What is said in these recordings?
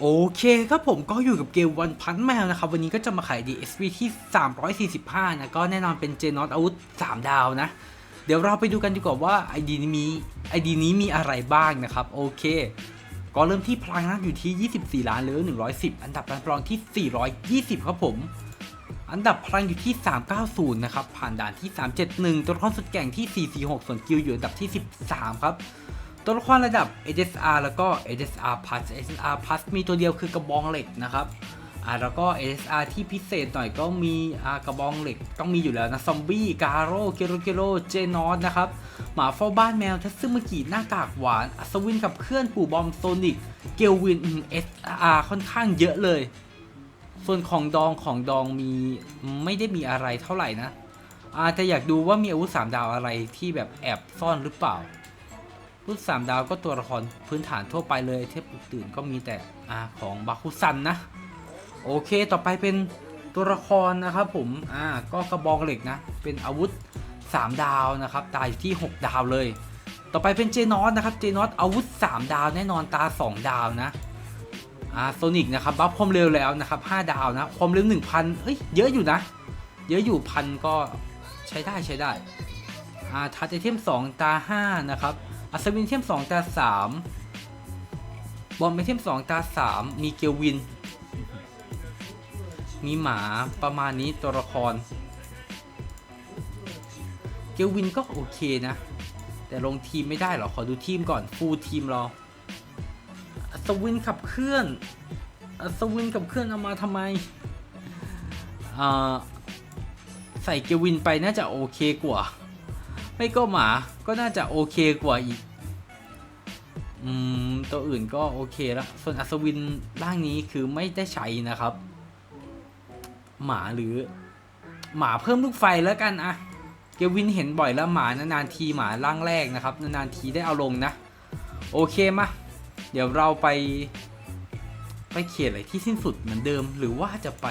โอเคครับผมก็อยู่กับเกมวันพันแมวนะครับ วันนี้ก็จะมาขาย DSV ที่ 345 นะ ก็แน่นอนเป็นเจนอตอาวุธ 3 ดาวนะ เดี๋ยวเราไปดูกันดีกว่าว่า ID นี้มี ID นี้มีอะไรบ้างนะครับ โอเค ก็เริ่มที่พลังนักอยู่ที่ 24 ล้านเหลือ 110 อันดับการพลังที่ 420 ครับผม อันดับพลังอยู่ที่ 390 นะครับ ผ่านด่านที่ 371 ตัวละครสุดแก่งที่ 446 ส่วนกิลอยู่อันดับที่ 13 ครับ ตัวละครระดับ HSR แล้วก็ HSR Plus HSR Plus มีตัวเดียวคือกระบองเหล็กนะครับอ่าแล้วก็ HSR ที่พิเศษหน่อยก็มีอ่ากระบองเหล็กต้องมีอยู่แล้วนะซอมบี้กาโร่เกโรเกโรเจนอสนะครับหมาเฝ้าบ้านแมวทัซึมากิหน้ากากหวานอัศวินกับเพื่อนปู่บอมโซนิกเกลวิน S S R ค่อนข้างเยอะเลย ส่วนของดองของดองมีไม่ได้มีอะไรเท่าไหร่นะอาจจะอยากดูว่ามีอาวุธสามดาวอะไรที่แบบแอบซ่อนหรือเปล่า รุ่นสามดาวก็ตัวละครพื้นฐานทั่วไปเลยเทพอื่นก็มีแต่อาของบาคุซันนะ โอเคต่อไปเป็นตัวละครนะครับผมอ่าก็กระบองเหล็กนะ เป็นอาวุธ 3 ดาวนะครับตาอยู่ที่ 6 ดาวเลย ต่อไปเป็นเจนอสนะครับเจนอสอาวุธ 3 ดาวแน่นอนตา 2 ดาวนะอ่าโซนิกนะครับบัฟความเร็วแล้วนะครับ5ดาวนะความเร็ว1,000เฮ้ยเยอะอยู่นะ เยอะอยู่พันก็ใช้ได้ใช้ได้อ่าทัดไอเทม2ตา 5 นะครับ อัศวินเทียม 2 ตา 3 บอมเป็นเทม2 ตา 3 มีเกลวิน มีหมาประมาณนี้ตัวละคร เกลวินก็โอเคนะ แต่ลงทีมไม่ได้หรอ ขอดูทีมก่อนฟูลทีมเราอัศวินขับเคลื่อนอัศวินขับเคลื่อนเอามาทำไมใส่เกลวินไปน่าจะโอเคกว่า ไม่ก็หมาก็น่าจะโอเคกว่าอีก อืม ตัวอื่นก็โอเคละส่วนอัศวินร่างนี้คือไม่ได้ใช้นะครับ หมาหรือ หมาเพิ่มลูกไฟแล้วกันอะเกวินเห็นบ่อยแล้วหมานานๆทีหมาร่างแรกนะครับ นานๆทีได้เอาลงนะ โอเคมาเดี๋ยวเราไปไปเขียนอะไรที่สิ้นสุดเหมือนเดิม หรือว่าจะไป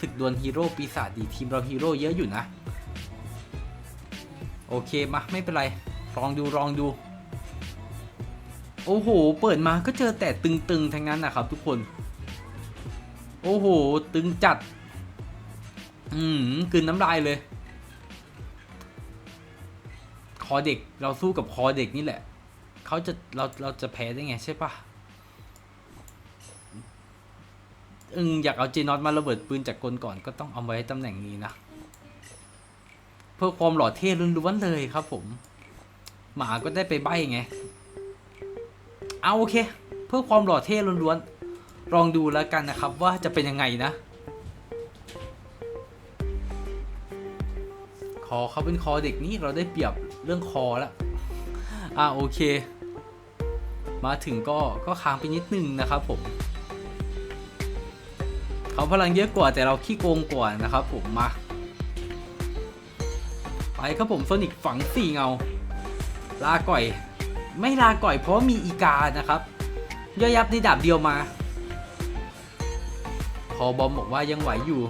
ฝึกดวลฮีโร่ปีศาจดีทีมเราฮีโร่เยอะอยู่นะ โอเคมาไม่เป็นไรลองดูลองดู โอ้โห เปิดมาก็เจอแต่ตึงๆทั้งนั้นนะครับทุกคน โอ้โห ตึงจัด อืมกลืนน้ำลายเลย คอเด็กเราสู้กับคอเด็กนี่แหละ เขาจะเราเราจะแพ้ได้ไงใช่ปะอึงอยากเอาเจนอตมาระเบิดปืนจากกลก่อนก็ต้องเอาไว้ตำแหน่งนี้นะ เพื่อความหล่อเท่ล้วนๆเลยครับผม หมาก็ได้ไปใบไง เอาโอเค เพื่อความหล่อเท่ล้วนๆลองดูแล้วกันนะครับ ว่าจะเป็นยังไงนะ คอเขาเป็นคอเด็กนี่เราได้เปรียบเรื่องคอแล้วอ่าโอเค มาถึงก็ก็ค้างไปนิดนึงนะครับผมเขาพลังเยอะกว่าแต่เราขี้โกงกว่านะครับผมมา ไปครับผมโซนิกฝังสี่เงา ลาก่อย ไม่ลาก่อยเพราะมีอีกานะครับย่อยยับในดาบเดียวมา พอบอมบอกว่ายังไหวอยู่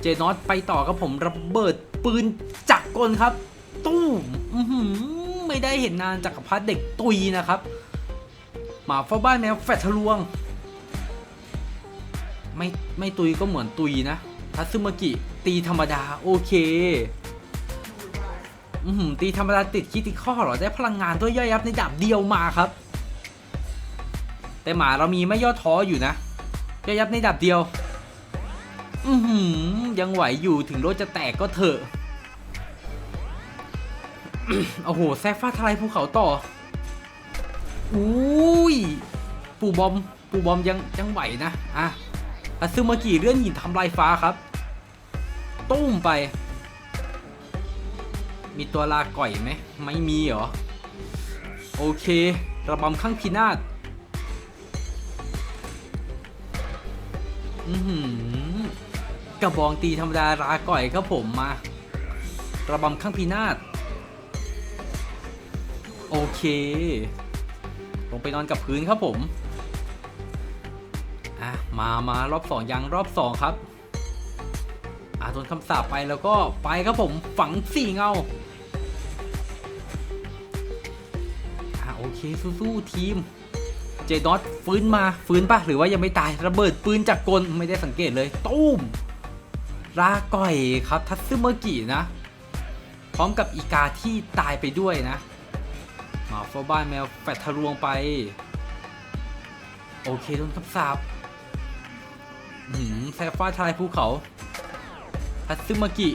เจนอตไปต่อครับผมระเบิดปืนจักรกลครับ ตู้มไม่ได้เห็นนานจากรพัฒเด็กตุยนะครับหมาเฝ้าบ้านแมวแฟดทะลวง ไม่ไม่ตุยก็เหมือนตุยนะทัซึมากิตีธรรมดา โอเค ตีธรรมดาติดคิติข้อหรอได้พลังงานด้วย่อยยับในดาบเดียวมาครับ แต่หมาเรามีไม่ย่อท้ออยู่นะย่อยยับในดาบเดียว อืยังไหวอยู่ถึงรถจะแตกก็เถอะโอ้โหแซกฟ้าทลายภูเขาต่ออุ้ยปู่บอมปู่บอมยังยังไหวนะอะอาซึมากิเลื่อนหินทำลายฟ้าครับ ตุ้มไป มีตัวลาก่อยไหมไม่มีเหรอ โอเค ระบำข้างพินาศอือหือกระบองตีธรรมดาลาก่อยครับผมมา ระบำข้างพินาศโอเค ลงไปนอนกับพื้นครับผม อะ มามารอบสองยังรอบสองครับ อะโดนคำสาปไปแล้วก็ไปครับผมฝังสี่เงา เคสู้ๆทีม เจนอตฟื้นมาฟื้นปะหรือว่ายังไม่ตายระเบิดปืนจากกลไม่ได้สังเกตเลยตุ้มลาก่อยครับทัตซึเมอกินะ พร้อมกับอีกาที่ตายไปด้วยนะหมาเฝ้าบ้านแมวแฟดทะลวงไป โอเคโดนคำสาปหืมแซฟฟ้าทลายภูเขาทัตซึเมอกิ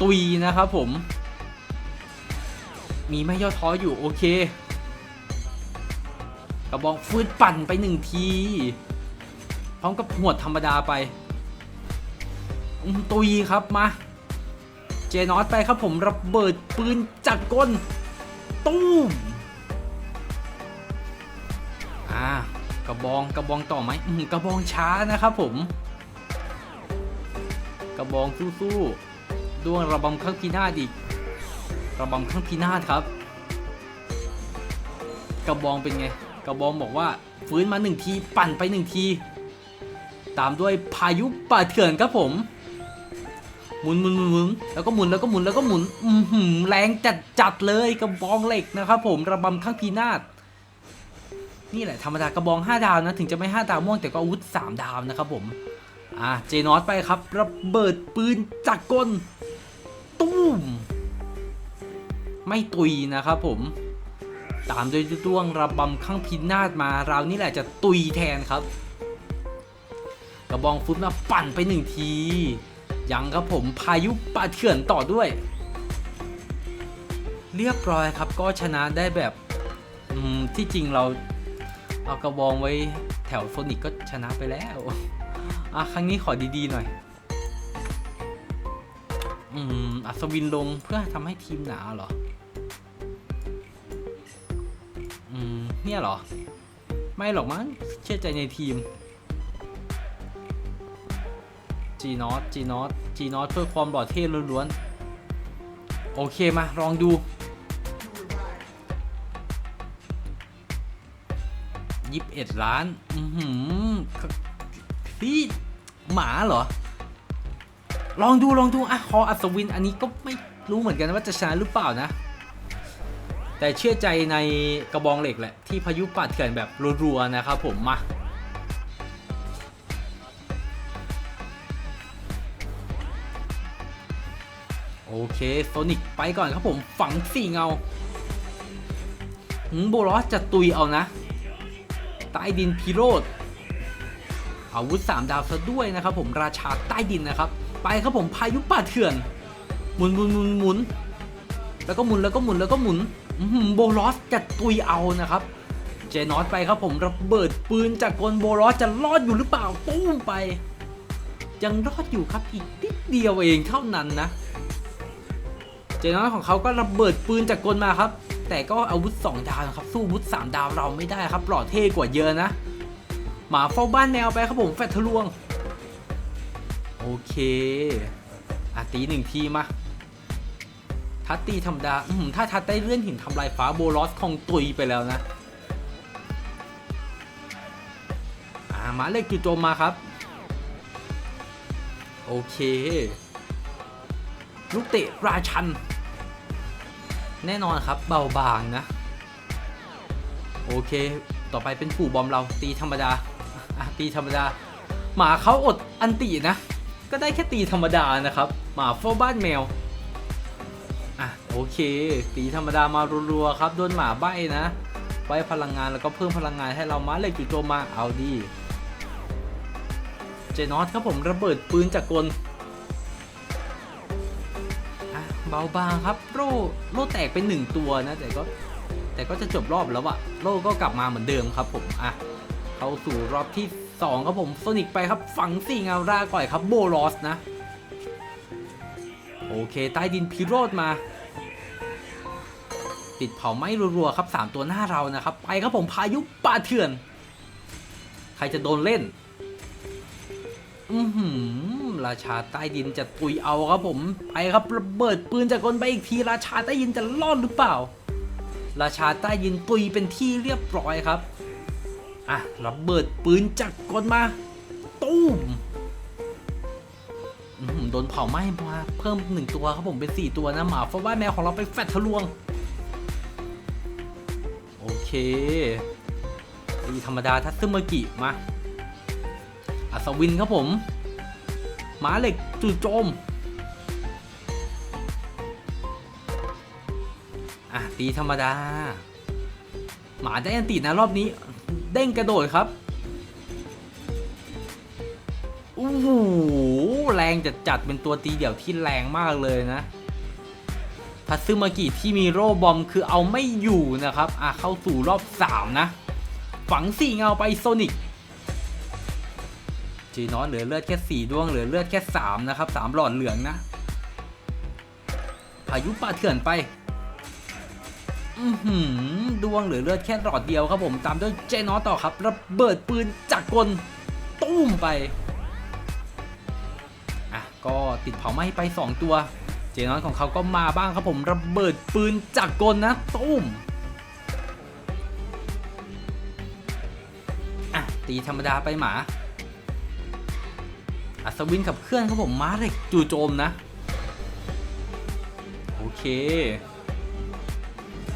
ตุยนะครับผม มีไม่ย่อท้ออยู่โอเค ระบองฟืดปั่นไปหนึ่งที พร้อมกับหวดธรรมดาไปอืมตุยครับมา เจนอตไปครับผมระเบิดปืนจากก้นตู้มอ่ากระบองกระบองต่อไหมกระบองช้านะครับผม กระบองสู้ๆดวงระบำข้างพินาศอีกระบำข้างพินาศครับ กระบองเป็นไง กระบองบอกว่าฟื้นมาหนึ่งทีปั่นไปหนึ่งที ตามด้วยพายุป่าเถื่อนครับผมหมุนหมุนหมุนหมุนแล้วก็หมุนแล้วก็หมุนแล้วก็หมุนอือหือแรงจัดจัดเลยกระบองเหล็กนะครับผมระบำข้างพินาศนี่แหละธรรมดากระบอง 5 ดาวนะถึงจะไม่ 5 ดาวม่วงแต่ก็อาวุธ 3 ดาวนะครับผมอะเจนอตไปครับ ระเบิดปืนจากกล ตุ้ม ไม่ตุยนะครับผม ตามด้วยด้วงระบำข้างพินาศมาเรานี่แหละจะตุยแทนครับ กระบองฟุตมาปั่นไปหนึ่งที ยังครับผมพายุป่าเถื่อนต่อด้วย เรียบร้อยครับก็ชนะได้แบบที่จริงเราเอากระบองไว้แถวโซนิกก็ชนะไปแล้วอะครั้งนี้ขอดีๆหน่อย อืมอัศวินลงเพื่อทำให้ทีมหนาเหรอ เนี่ยเหรอ ไม่หรอกมั้ง เชื่อใจในทีม G n o t G n o t G n o t เพื่อความหล่อเท่ล้วนๆ โอเคมาลองดูยี่สิบเอ็ดล้าน อือหือพี่หมาเหรอ ลองดูลองดูอะคออัศวินอันนี้ก็ไม่รู้เหมือนกันว่าจะชนะหรือเปล่านะ แต่เชื่อใจในกระบองเหล็กแหละ ที่พายุปัดเถื่อนแบบรัวๆนะครับผมมาโอเคโซนิกไปก่อนครับผมฝังสี่เงาหืมโบลอสจะตุยเอานะ ใต้ดินพิโรธอาวุธ 3 ดาวซะด้วยนะครับผมราชาใต้ดินนะครับ ไปครับผมพายุป่าเถื่อน หมุนหมุนหมุนหมุนแล้วก็หมุนแล้วก็หมุนแล้วก็หมุน โบลอสจะตุยเอานะครับ เจนอตไปครับผมระเบิดปืนจากกลโบลอสจะรอดอยู่หรือเปล่าตุ้มไป ยังรอดอยู่ครับอีกนิดเดียวเองเท่านั้นนะ เจนอตของเขาก็ระเบิดปืนจากกลมาครับ แต่ก็อาวุธ 2 ดาวนะครับ สู้อาวุธ 3 ดาวเราไม่ได้ครับหล่อเท่กว่าเยอะนะ หมาเฝ้าบ้านแมวไปครับผมแฟดทะลวง โอเคอะตีหนึ่งทีมา ทัตตีธรรมดาอืมถ้าทัตได้เลื่อนหินทำลายฟ้าโบลอสคงตุยไปแล้วนะ อ่าหมาเล็กจู่โจมมาครับ โอเค ลูกเตะราชัน แน่นอนครับเบาบางนะ โอเค ต่อไปเป็นผู้บอมเราตีธรรมดาตีธรรมดา หมาเขาอดอันตีนะ ก็ได้แค่ตีธรรมดานะครับ หมาเฝ้าบ้านแมว โอเค ตีธรรมดามารัวๆครับ โดนหมาใบ้นะใบ้พลังงานแล้วก็เพิ่มพลังงานให้เรามาเลยจู่โจมมาเอาดี เจนอสครับผมระเบิดปืนจากกลเบาบางครับโล่โล่แตกเป็นหนึ่งตัวนะแต่ก็แต่ก็จะจบรอบแล้วอะโล่ก็กลับมาเหมือนเดิมครับผมอะเข้าสู่รอบที่สองครับผมโซนิกไปครับฝังสี่เงาราก่อยครับโบลอสนะ โอเค ใต้ดินพิโรธมา ติดเผาไหม้รัวๆครับ 3 ตัวหน้าเรานะครับ ไปครับผมพายุป่าเถื่อน ใครจะโดนเล่น อือหือราชาใต้ดินจะตุยเอาครับผม ไปครับระเบิดปืนจากคนไปอีกทีราชาใต้ดินจะรอดหรือเปล่า ราชาใต้ดินตุยเป็นที่เรียบร้อยครับอะระเบิดปืนจากกลมาตู้มอื้อหือโดนเผาไหม้มาเพิ่มหนึ่งตัวครับผมเป็นสี่ตัวนะหมาเพราว่าแมวของเราไปแฟดทะลวง ตีธรรมดาทัตซึมากิมาอัศวินครับผมหมาเหล็กจู่โจมอะตีธรรมดา หมาได้อันตินะรอบนี้ เด้งกระโดดครับอู้หูแรงจัดจัดเป็นตัวตีเดี่ยวที่แรงมากเลยนะ ทัตซึมากิที่มีโร่บอมคือเอาไม่อยู่นะครับ อะเข้าสู่รอบ 3 นะ ฝังสี่เงาไปโซนิกจีนอสเหลือเลือดแค่ 4 ดวงเหลือเลือดแค่ 3 นะครับ 3 หลอดเหลืองนะพายุป่าเถื่อนไป อือหือดวงเหลือเลือดแค่หลอดเดียวครับผมตามด้วยเจนอสต่อครับ ระเบิดปืนจากกลตุ้มไป อะ ก็ติดเผาไหม้ไป 2 ตัว เจนอสของเขาก็มาบ้างครับผมระเบิดปืนจากกลนะตุ้มอะตีธรรมดาไปหมา อัศวินขับเคลื่อนครับผมม้าเล็กจู่โจมนะ โอเค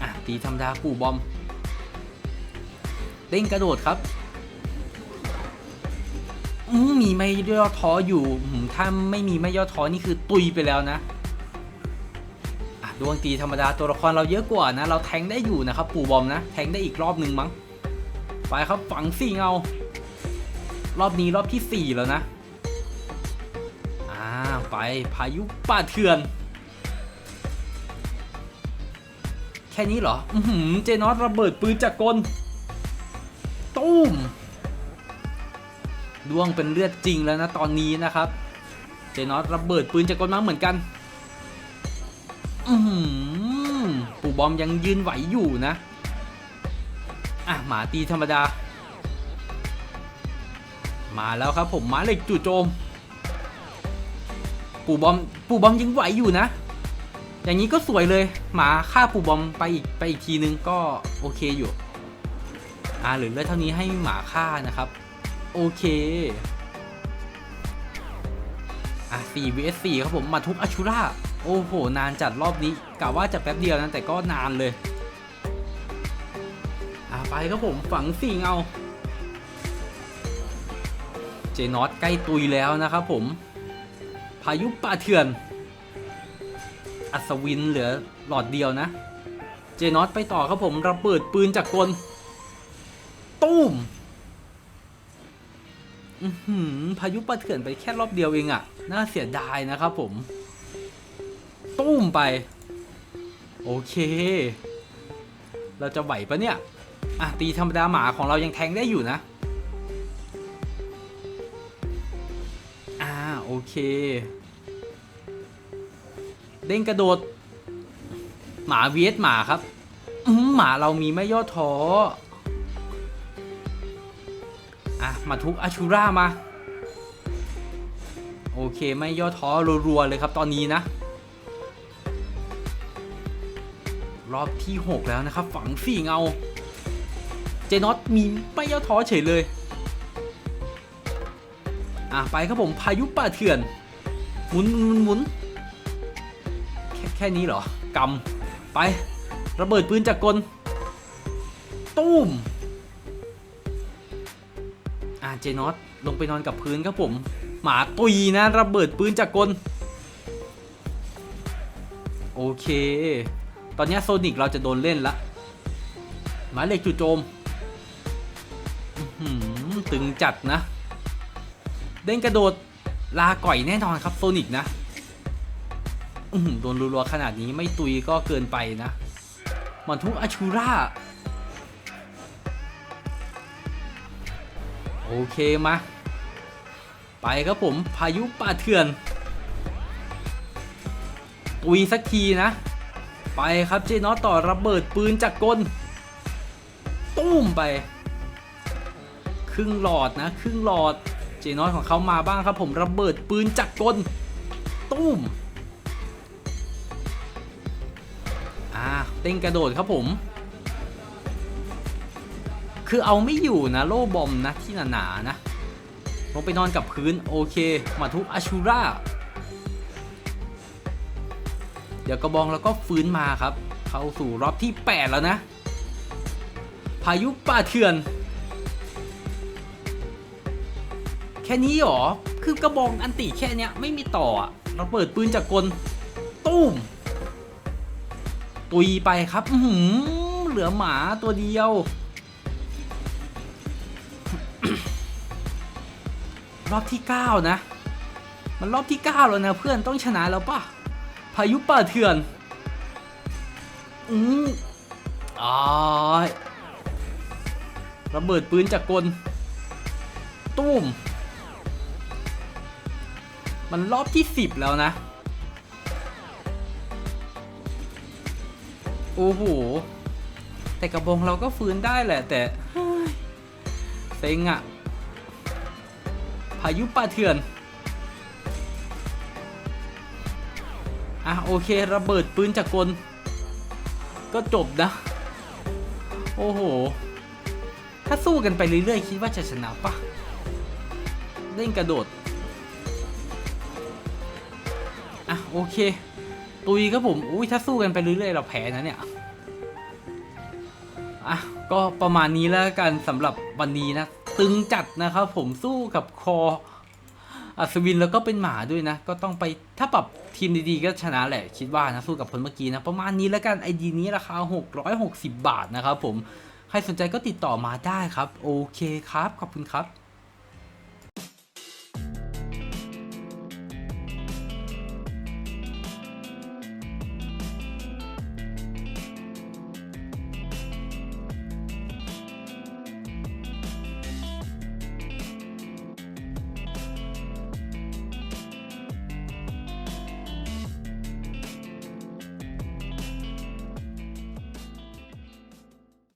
อะตีธรรมดาปู่บอม เด้งกระโดดครับมีไม่ย่อท้ออยู่ถ้าไม่มีไม่ย่อท้อนี่คือตุยไปแล้วนะ ดวงตีธรรมดาตัวละครเราเยอะกว่านะ เราแทงได้อยู่นะครับ ปู่บอมนะ แทงได้อีกรอบหนึ่งมั้ง ไปครับ ฝังสี่เงา รอบนี้รอบที่สี่แล้วนะ อ่า ไปพายุป่าเถื่อน แค่นี้เหรอ อือหือเจนอสระเบิดปืนจากกล ตุ้ม ดวงเป็นเลือดจริงแล้วนะตอนนี้นะครับ เจนอสระเบิดปืนจากกลมาเหมือนกัน ปู่บอมยังยืนไหวอยู่นะ อะ หมาตีธรรมดา มาแล้วครับผมหมาเหล็กจู่โจม ปู่บอม ปู่บอมยังไหวอยู่นะ อย่างนี้ก็สวยเลย หมาฆ่าปู่บอมไปอีกไปอีกทีนึงก็โอเคอยู่ อ่าหรือเลือเท่านี้ให้หมาฆ่านะครับ โอเคอะ4 vs 4ครับผม มาทุกอาชูรา โอ้โห นานจัดรอบนี้กะว่าจะแป๊บเดียวนะแต่ก็นานเลยอะไปครับผมฝังสี่เงาเจนอตใกล้ตุยแล้วนะครับผม พายุป่าเถื่อน อัศวินเหลือหลอดเดียวนะ เจนอตไปต่อครับผมระเบิดปืนจากกลตุ้มอือหือพายุป่าเถื่อนไปแค่รอบเดียวเองอะน่าเสียดายนะครับผม ตุ้มไป โอเค เราจะไหวปะเนี่ย อะ ตีธรรมดาหมาของเรายังแทงได้อยู่นะ อ่า โอเค เด้งกระโดด หมาเวียดหมาครับหมาเรามีไม่ย่อท้ออะ มาทุกอาชูรามา โอเค ไม่ย่อท้อรัวๆเลยครับตอนนี้นะ รอบที่ 6 แล้วนะครับ ฝังสี่เงา เจนอตมีไม่ย่อท้อเฉยเลย อะ ไปครับผมพายุป่าเถื่อน หมุนหมุนหมุนแค่แค่นี้เหรอกำไประเบิดปืนจากกล ตุ้ม อะ เจนอตลงไปนอนกับพื้นครับผม หมาตุยนะ ระเบิดปืนจากกล โอเค ตอนนี้โซนิกเราจะโดนเล่นละหมายเลขจู่โจมตึงจัดนะ เด้งกระโดดลาก่อยแน่นอนครับโซนิกนะอือโดนรัวๆขนาดนี้ไม่ตุยก็เกินไปนะมันทุกอาชูราโอเคมาไปครับผมพายุป่าเถื่อน ตุยสักทีนะ ไปครับเจนอตต่อระเบิดปืนจากกลตุ้มไป ครึ่งหลอดนะ ครึ่งหลอดเจนอตของเขามาบ้างครับ ผมระเบิดปืนจากกลตุ้มอ่าเต้งกระโดดครับผม คือเอาไม่อยู่นะโล่บอมนะที่หนาๆนะลงไปนอนกับพื้นโอเค มาทุกอาชูรา ดียวกระบองแล้วก็ฟื้นมาครับ เข้าสู่รอบที่ 8 แล้วนะ พายุป่าเถื่อน แค่นี้หรอ คือกระบองอันติแค่เนี้ยไม่มีต่อเราเปิดปืนจากกลตุ้ม ตุยไปครับหืมเหลือหมาตัวเดียว รอบที่ 9 นะ มันรอบที่ 9 แล้วนะเพื่อนต้องชนะแล้วป่ะ พายุป่าเถื่อน อืมอ้ายระเบิดปืนจากกล ตุ้ม มันรอบที่10แล้วนะ โอ้โห แต่กระบองเราก็ฟื้นได้แหละ แต่เฮ้ยเซ็งอะพายุป่าเถื่อน อะโอเคระเบิดปืนจากกล ก็จบนะ โอ้โห ถ้าสู้กันไปเรื่อยๆ คิดว่าจะชนะปะเล่นกระโดด อะโอเค ตุยครับผม อุ้ยถ้าสู้กันไปเรื่อยๆ เราแพ้นะเนี่ย อะก็ประมาณนี้แล้วกันสำหรับวันนี้นะ ตึงจัดนะครับผมสู้กับคอ อัศวินแล้วก็เป็นหมาด้วยนะ ก็ต้องไปถ้าปรับทีมดีๆก็ชนะแหละ คิดว่านะสู้กับคนเมื่อกี้นะ ประมาณนี้แล้วกันไอดีนี้ราคา 660 บาทนะครับผม ใครสนใจก็ติดต่อมาได้ครับ โอเคครับ ขอบคุณครับ